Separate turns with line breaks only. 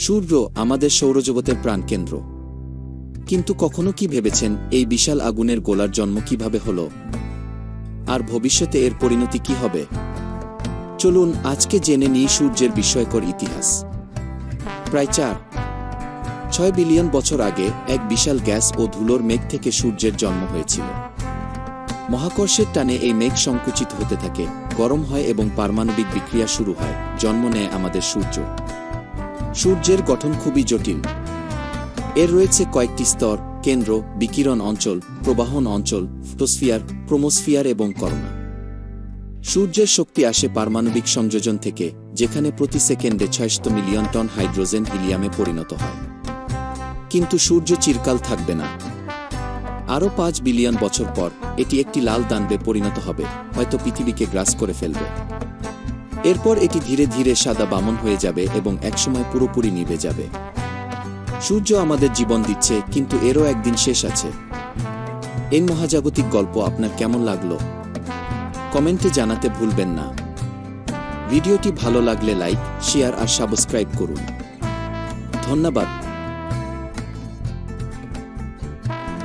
সূর্য আমাদের সৌরজগতের প্রাণকেন্দ্র। কিন্তু কখনো কি ভেবেছেন এই বিশাল আগুনের গোলার জন্ম কীভাবে হল? আর ভবিষ্যতে এর পরিণতি কি হবে? চলুন আজকে জেনে নিই সূর্যের বিস্ময়কর ইতিহাস। প্রায় চার, ছয় বিলিয়ন বছর আগে এক বিশাল গ্যাস ও ধুলোর মেঘ থেকে সূর্যের জন্ম হয়েছিল। মহাকর্ষের টানে এই মেঘ সংকুচিত হতে থাকে, গরম হয় এবং পারমাণবিক বিক্রিয়া শুরু হয়, জন্ম নেয় আমাদের সূর্য। সূর্যের গঠন খুবই জটিল। এর রয়েছে কয়েকটি স্তর, কেন্দ্র, বিকিরণ অঞ্চল, প্রবাহন অঞ্চল ফটোস্ফিয়ার ক্রোমোস্ফিয়ার এবং করোনা সূর্যের শক্তি আসে পারমাণবিক সংযোজন থেকে, যেখানে প্রতি সেকেন্ডে ছয়শত মিলিয়ন টন হাইড্রোজেন হিলিয়ামে পরিণত হয়। কিন্তু সূর্য চিরকাল থাকবে না। আরও পাঁচ বিলিয়ন বছর পর, এটি একটি লাল দানবে পরিণত হবে, হয়তো পৃথিবীকে গ্রাস করে ফেলবে। এরপর এটি ধীরে ধীরে সাদা বামন হয়ে যাবে এবং একসময় পুরোপুরি নিভে যাবে। সূর্য আমাদের জীবন দিচ্ছে, কিন্তু এরও একদিন শেষ আছে। এই মহাজাগতিক গল্প আপনার কেমন লাগল? কমেন্টে জানাতে ভুলবেন না। ভিডিওটি ভালো লাগলে লাইক, শেয়ার আর সাবস্ক্রাইব করুন। ধন্যবাদ।